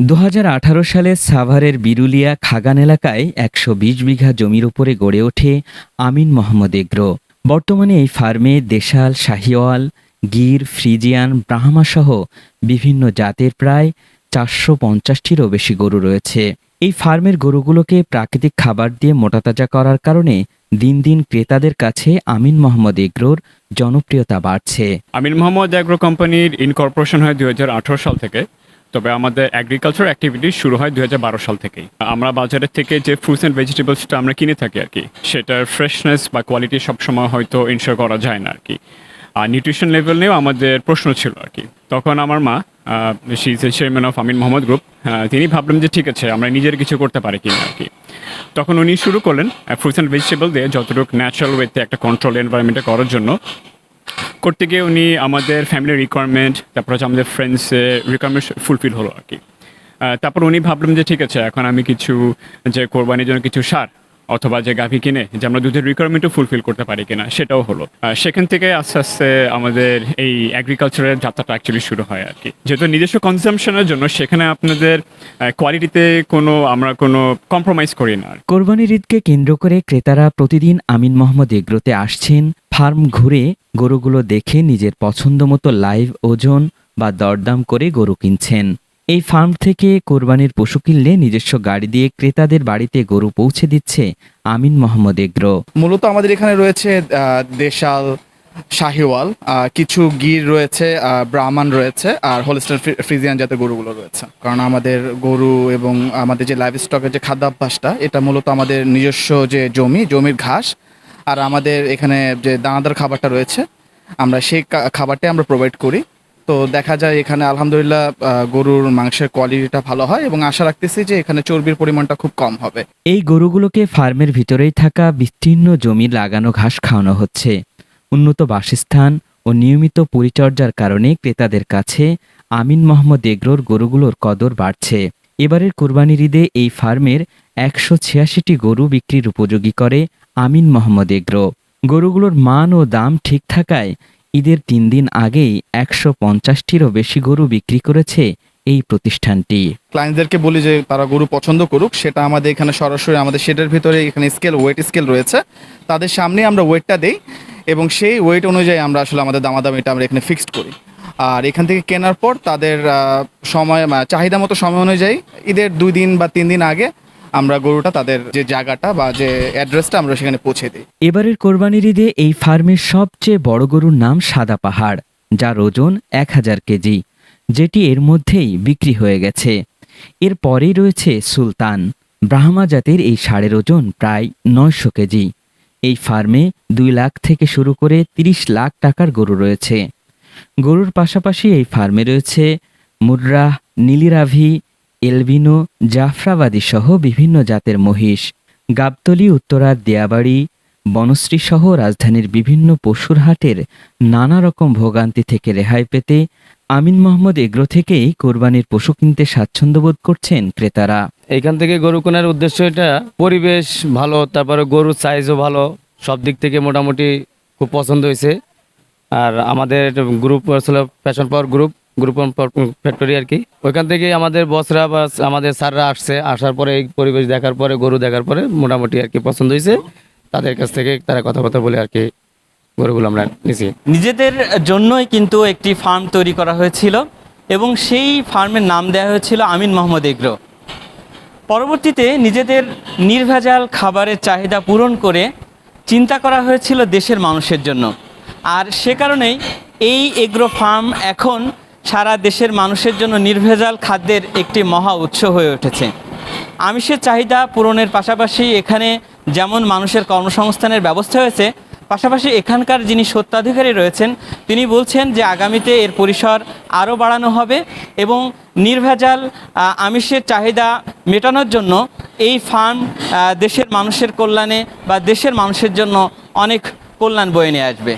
দু হাজার আঠারো সালে সাভারের বিরুলিয়া খাগান এলাকায় একশো বিশ বিঘা জমির উপরে গড়ে ওঠে আমিন মোহাম্মদ এগ্রো। বর্তমানে এই ফার্মে দেশাল, শাহিওয়াল, গির, ফ্রিজিয়ান, ব্রাহ্মা সহ বিভিন্ন জাতের প্রায় চারশো পঞ্চাশটিরও বেশি গরু রয়েছে। এই ফার্মের গরুগুলোকে প্রাকৃতিক খাবার দিয়ে মোটাতাজা করার কারণে দিন দিন ক্রেতাদের কাছে আমিন মোহাম্মদ এগ্রোর জনপ্রিয়তা বাড়ছে। আমিন মোহাম্মদ এগ্রো কোম্পানির ইনকর্পোরেশন হয় দুই হাজার আঠারো সাল থেকে। তবে আমাদের অ্যাগ্রিকালচার অ্যাক্টিভিটি শুরু হয় দুই হাজার বারো সাল থেকেই। আমরা বাজারের থেকে যে ফ্রুটস অ্যান্ড ভেজিটেবলসটা আমরা কিনে থাকি আর কি, সেটার ফ্রেশনেস বা কোয়ালিটি সবসময় হয়তো ইনশোর করা যায় না আর কি। আর নিউট্রিশন লেভেল নিয়েও আমাদের প্রশ্ন ছিল আর কি। তখন আমার মা is chairman of Amin Mohammad group তিনি ভাবলেন যে ঠিক আছে, আমরা নিজের কিছু করতে পারি কিনা আর কি। তখন উনি শুরু করলেন ফ্রুটস অ্যান্ড ভেজিটেবল দিয়ে যতটুকু ন্যাচারাল ওয়েতে একটা কন্ট্রোল এনভায়রনমেন্টে করার জন্য করতে গিয়ে উনি আমাদের ফ্যামিলির রিকোয়ারমেন্ট তারপর হচ্ছে আমাদের ফ্রেন্ডসের রিকোয়ারমেন্ট ফুলফিল হলো আর কি। তারপর উনি ভাবলাম যে ঠিক আছে, এখন আমি কিছু যে কোরবানির জন্য কিছু সার অথবা যে গাভী কিনে, যে আমরা দুধের রিকোয়ারমেন্টও ফুলফিল করতে পারি কিনা, সেটাও হলো। সেখান থেকে আস্তে আস্তে আমাদের এই অ্যাগ্রিকালচারের যাত্রাটা অ্যাকচুয়ালি শুরু হয় আর কি। যেহেতু নিজস্ব কনজামশনের জন্য সেখানে আপনাদের কোয়ালিটিতে কোনো, আমরা কোনো কম্প্রোমাইজ করি না কোরবানির ঈদকে কেন্দ্র করে ক্রেতারা প্রতিদিন আমিন মোহাম্মদ এগ্রোতে আসছেন, ফার্ম ঘুরে গরুগুলো দেখে নিজের পছন্দ মতো লাইভ ওজন বা দরদাম করে গরু কিনছেন। এই ফার্ম থেকে কোরবানির পশু কিনলে নিজস্ব গাড়ি দিয়ে ক্রেতাদের বাড়িতে গরু পৌঁছে দিচ্ছে আমিন মোহাম্মদ এগ্রো। মূলত আমাদের এখানে রয়েছে দেশাল শাহিওয়াল কিছু গির রয়েছে ব্রাহ্মণ রয়েছে, আর হোলস্টার ফ্রিজিয়ান জাতের গরুগুলো রয়েছে। কারণ আমাদের গরু এবং আমাদের যে লাইভ স্টকের যে খাদ্যাভ্যাসটা, এটা মূলত আমাদের নিজস্ব যে জমি, জমির ঘাস আর আমাদের এখানে যে দানাদার খাবারটা রয়েছে, আমরা সেই খাবারটাই আমরা প্রোভাইড করি। তো দেখা যায় এখানে আলহামদুলিল্লাহ গরুর মাংসের কোয়ালিটিটা ভালো হয় এবং আশা রাখতেছি যে এখানে চর্বির পরিমাণটা খুব কম হবে। এই গরুগুলোকে ফার্মের ভিতরেই থাকা বিস্তীর্ণ জমি লাগানো ঘাস খাওয়ানো হচ্ছে। উন্নত বাসস্থান ও নিয়মিত পরিচর্যার কারণে ক্রেতাদের কাছে আমিন মোহাম্মদ এগ্রোর গরুগুলোর কদর বাড়ছে। এবারের কোরবানির ঈদে এই ফার্মের একশো ছিয়াশিটি গরু বিক্রির উপযোগী করে আমিন মোহাম্মদ এগ্রো। গরুগুলোর মান ও দাম ঠিক থাকায় ঈদের তিন দিন আগেই একশো পঞ্চাশটিরও বেশি গরু বিক্রি করেছে এই প্রতিষ্ঠানটি। ক্লায়েন্টদেরকে বলি যে তারা গরু পছন্দ করুক, সেটা আমাদের এখানে সরাসরি আমাদের শেডের ভিতরে এখানে স্কেল ওয়েট স্কেল রয়েছে। তাদের সামনে আমরা ওয়েটটা দেই এবং সেই ওয়েট অনুযায়ী আমরা আসলে আমাদের দামাদামিটা আমরা এখানে ফিক্সড করি। আর এখান থেকে কেনার পর তাদের সময় চাহিদা মতো সময় অনুযায়ী ঈদের দুই দিন বা তিন দিন আগে আমরা গরুটা তাদের যে জায়গাটা বা যে অ্যাড্রেসটা আমরা সেখানে পৌঁছে দিই। এবারের কোরবানির ঈদে এই ফার্মের সবচেয়ে বড় গরুর নাম সাদা পাহাড়, যার ওজন এক হাজার কেজি, যেটি এর মধ্যেই বিক্রি হয়ে গেছে। এর পরেই রয়েছে সুলতান। ব্রাহ্মা জাতের এই ষাঁড়ের ওজন প্রায় নয়শো কেজি। এই ফার্মে দুই লাখ থেকে শুরু করে তিরিশ লাখ টাকার গরু রয়েছে। গরুর পাশাপাশি এই ফার্মে রয়েছে মুর্রাহ নীলিরাভি এলবিনো জাফরাবাদী সহ বিভিন্ন জাতের মহিষ, গাবতলী উত্তরার দেয়াবাড়ি বনশ্রী সহ রাজধানীর বিভিন্ন পশুর হাটের নানা রকম ভোগান্তি থেকে রেহাই পেতে আমিন মোহাম্মদ এগ্রো থেকেই কোরবানির পশু কিনতে স্বাচ্ছন্দ্য বোধ করছেন ক্রেতারা। এখান থেকে গরু কেনার উদ্দেশ্য এটা, পরিবেশ ভালো, তারপরে গরুর সাইজও ভালো, সব দিক থেকে মোটামুটি খুব পছন্দ হয়েছে। আর আমাদের গ্রুপ আসলে fashion power group group factory আর কি। ওইখান থেকে আমাদের বসরা বা আমাদের স্যাররা আসছে, আসার পরে এই পরিবেশ দেখার পরে, গরু দেখার পরে মোটামুটি আর কি পছন্দ হয়েছে তাদের কাছ থেকে তারা কথাবার্তা বলে আর কি গরুগুলো আমরা নিছি। নিজেদের জন্যই কিন্তু একটি ফার্ম তৈরি করা হয়েছিল এবং সেই ফার্মের নাম দেওয়া হয়েছিল আমিন মোহাম্মদ এগ্রো। পরবর্তীতে নিজেদের নির্ভেজাল খাবারের চাহিদা পূরণ করে চিন্তা করা হয়েছিল দেশের মানুষের জন্য। আর সে কারণেই এই এগ্রো ফার্ম এখন সারা দেশের মানুষের জন্য নির্ভেজাল খাদ্যের একটি মহা উৎস হয়ে উঠেছে। আমিষের চাহিদা পূরণের পাশাপাশি এখানে যেমন মানুষের কর্মসংস্থানের ব্যবস্থা হয়েছে, পাশাপাশি এখানকার যিনি সত্ত্বাধিকারী রয়েছেন, তিনি বলছেন যে আগামীতে এর পরিসর আরও বাড়ানো হবে এবং নির্ভেজাল আমিষের চাহিদা মেটানোর জন্য এই ফার্ম দেশের মানুষের কল্যাণে বা দেশের মানুষের জন্য অনেক কল্যাণ বয়ে নিয়ে আসবে।